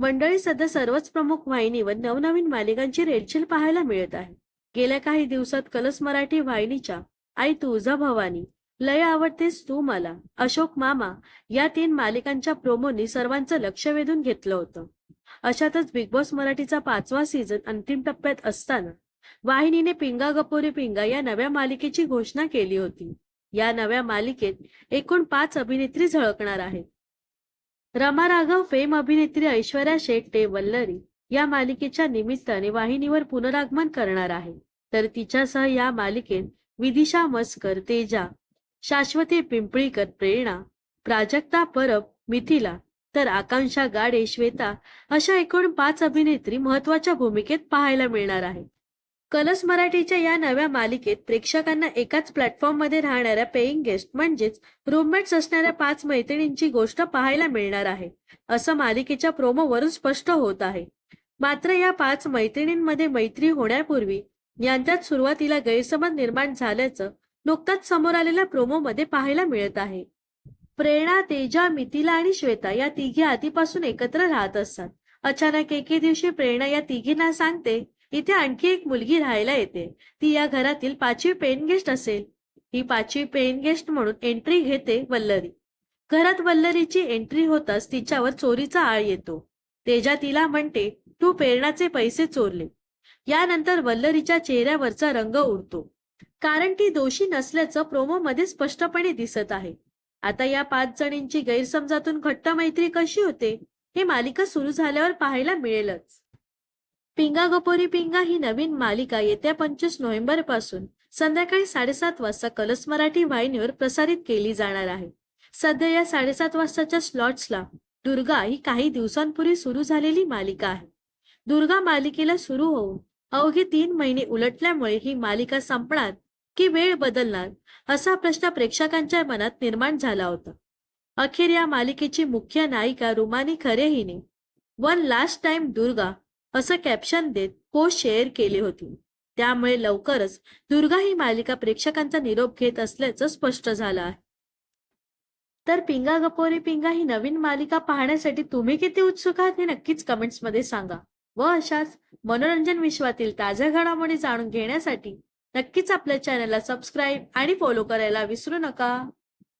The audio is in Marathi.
मंडळी सध्या सर्वच प्रमुख वाहिनीवर नवनवीन मालिकांची रेलचेल पाहायला मिळत आहे. गेल्या काही दिवसात कलस मराठी वाहिनीच्या आई तुझा भवानी लय आवडतेस तू मला अशोक मामा या तीन मालिकांच्या प्रोमोनी सर्वांचं लक्ष वेधून घेतलं होतं. अशातच बिग बॉस मराठीचा पाचवा सीझन अंतिम टप्प्यात असताना वाहिनीने पिंगा गपोरी पिंगा या नव्या मालिकेची घोषणा केली होती. या नव्या मालिकेत एकूण पाच अभिनेत्री झळकणार आहेत. रमा राघव फेम अभिनेत्री ऐश्वर्या शेट्टे वल्लरी या मालिकेच्या निमित्ताने वाहिनीवर पुनरागमन करणार आहे. तर तिच्यासह या मालिकेत विदिशा मस्कर तेजा शाश्वती पिंपळीकर प्रेरणा प्राजक्ता परब मिथिला तर आकांक्षा गाडे श्वेता अशा एकूण पाच अभिनेत्री महत्त्वाच्या भूमिकेत पाहायला मिळणार आहे कलस मराठीच्या या नव्या मालिकेत प्रेक्षकांना एकाच प्लॅटफॉर्ममध्ये राहणाऱ्या पेईंग गेस्ट म्हणजेच रूममेट्स असणाऱ्या पाच मैत्रिणींची गोष्ट पाहायला मिळणार आहे. असं मालिकेच्या प्रोमोवरून स्पष्ट होत आहे. मात्र या पाच मैत्रिणींमध्ये मैत्री होण्यापूर्वी यांच्यात सुरुवातीला गैरसमज निर्माण झाल्याचं नुकताच समोर आलेल्या प्रोमोमध्ये पाहायला मिळत आहे. प्रेरणा तेजा मिथिला आणि श्वेता या तिघी आधीपासून एकत्र राहत असतात. अचानक एके दिवशी प्रेरणा या तिघींना सांगते इथे आणखी एक मुलगी राहायला येते. ती या घरातील पाचवी पेन गेस्ट असेल. ही पाचवी पेन गेस्ट म्हणून एंट्री घेते वल्लरी. घरात वल्लरीची एंट्री होताच तिच्यावर चोरीचा आळ येतो. तेजा तिला म्हणते तू प्रेरणाचे पैसे चोरले. यानंतर वल्लरीच्या चेहऱ्यावरचा रंग उडतो. कारण ती दोषी नसल्याचं प्रोमो मध्ये स्पष्टपणे दिसत आहे. आता या पाच जणींची गैरसमजातून घट्ट मैत्री कशी होते हे मालिका सुरू झाल्यावर पाहायला मिळेलच. पिंगा गपोरी पिंगा ही नवीन मालिका येत्या पंचवीस नोव्हेंबरपासून संध्याकाळी साडेसात वाजता कलस मराठी वाहिनीवर प्रसारित केली जाणार आहे. सध्या या साडेसात वाजताच्या स्लॉट्सला दुर्गा ही काही दिवसांपूर्वी सुरू झालेली मालिका आहे. दुर्गा मालिकेला सुरू होऊन अवघे तीन महिने उलटल्यामुळे ही मालिका संपणार की वेळ बदलणार असा प्रश्न प्रेक्षकांच्या मनात निर्माण झाला होता. अखेर या मालिकेची मुख्य नायिका रुमानी खरे हिने वन लास्ट टाइम दुर्गा असं कॅप्शन देत पोस्ट शेअर केली होती. त्यामुळे लवकरच दुर्गा ही मालिका प्रेक्षकांचा निरोप घेत असल्याचं स्पष्ट झालं आहे. तर पिंगा गपोरी पिंगा ही नवीन मालिका पाहण्यासाठी तुम्ही किती उत्सुक आहात हे नक्कीच कमेंट्समध्ये सांगा. व अशाच मनोरंजन विश्वातील ताज्या घडामोडी जाणून घेण्यासाठी नक्कीच आपल्या चॅनलला सबस्क्राईब आणि फॉलो करायला विसरू नका.